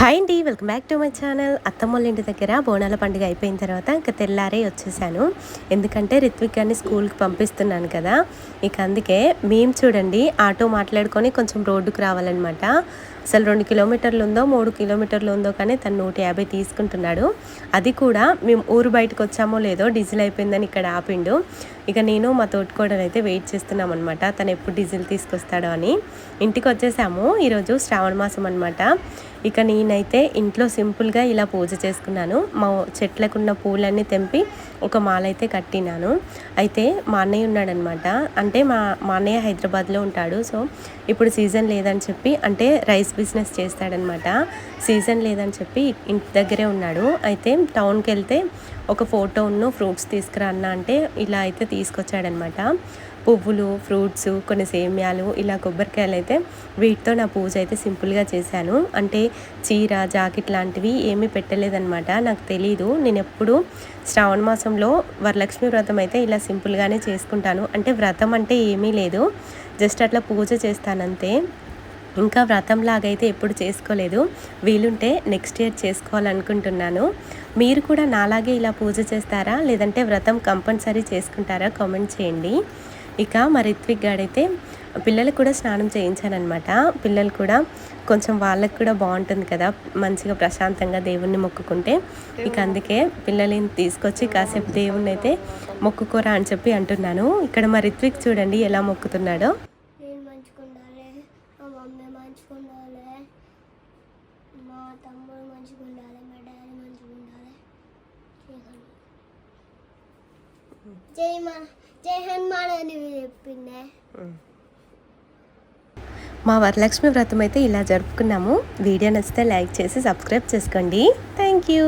Hi అండి welcome back to my channel. అత్తమ్మల ఇంటి దగ్గర బోనాల పండుగ అయిపోయిన తర్వాత ఇంకా తెల్లారే వచ్చేసాను. ఎందుకంటే రిత్విక్ గారిని స్కూల్కి పంపిస్తున్నాను కదా ఇక అందుకే మేము చూడండి ఆటో మాట్లాడుకొని కొంచెం రోడ్డుకు రావాలన్నమాట. అసలు రెండు కిలోమీటర్లు ఉందో మూడు కిలోమీటర్లు ఉందో కానీ తను నూట యాభై తీసుకుంటున్నాడు. అది కూడా మేము ఊరు బయటకు వచ్చామో లేదో డీజిల్ అయిపోయిందని ఇక్కడ ఆపిండు. ఇక నేను మా తోటికోడలు అయితే వెయిట్ చేస్తున్నాం అనమాట తను ఎప్పుడు డీజిల్ తీసుకొస్తాడో అని. ఇంటికి వచ్చేసాము. ఈరోజు శ్రావణ మాసం అనమాట ఇక నేనైతే ఇంట్లో సింపుల్గా ఇలా పూజ చేసుకున్నాను. మా చెట్లకున్న పూలన్నీ తెంపి ఒక మాల అయితే కట్టినాను. అయితే మా అన్నయ్య ఉన్నాడనమాట అంటే మా మా అన్నయ్య హైదరాబాద్లో ఉంటాడు. సో ఇప్పుడు సీజన్ లేదని చెప్పి అంటే రైస్ బిజినెస్ చేస్తాడనమాట. సీజన్ లేదని చెప్పి ఇంటి దగ్గరే ఉన్నాడు. అయితే టౌన్కి వెళ్తే ఒక ఫోటోను ఫ్రూట్స్ తీసుకురా అన్న అంటే ఇలా అయితే తీసుకొచ్చాడనమాట. పువ్వులు ఫ్రూట్స్ కొన్ని సేమ్యాలు ఇలా కొబ్బరికాయలు అయితే వీటితో నా పూజ అయితే సింపుల్గా చేశాను. అంటే చీర జాకెట్ లాంటివి ఏమీ పెట్టలేదన్నమాట నాకు తెలీదు. నేను ఎప్పుడు శ్రావణ మాసంలో వరలక్ష్మి వ్రతం అయితే ఇలా సింపుల్గానే చేసుకుంటాను. అంటే వ్రతం అంటే ఏమీ లేదు. జస్ట్ అట్లా పూజ చేస్తానంతే. ఇంకా వ్రతంలాగైతే అయితే ఎప్పుడు చేసుకోలేదు. వీలుంటే నెక్స్ట్ ఇయర్ చేసుకోవాలనుకుంటున్నాను. మీరు కూడా నాలాగే ఇలా పూజ చేస్తారా? లేదంటే వ్రతం కంపల్సరీ చేసుకుంటారా? కామెంట్ చేయండి. ఇక మా రిత్విక్ గాడైతే పిల్లలకు కూడా స్నానం చేయించానమాట పిల్లలు కూడా కొంచెం వాళ్ళకి కూడా బాగుంటుంది కదా మంచిగా ప్రశాంతంగా దేవుణ్ణి మొక్కుకుంటే. ఇక అందుకే పిల్లల్ని తీసుకొచ్చి కాసేపు దేవుణ్ణి అయితే మొక్కుకోరా అని చెప్పి అంటున్నాను. ఇక్కడ మా రిత్విక్ చూడండి ఎలా మొక్కుతున్నాడో నేను మంచిగా ఉండాలి మా మమ్మీ మంచిగా ఉండాలి మా తమ్ముడు మంచిగా ఉండాలి మా డాడీ మంచిగా ఉండాలి జై మా జై హనుమాన్ అని చెప్పిండే. మా వరలక్ష్మి వ్రతం అయితే ఇలా జరుపుకున్నాము. వీడియో నచ్చితే లైక్ చేసి సబ్స్క్రైబ్ చేసుకోండి. Thank you.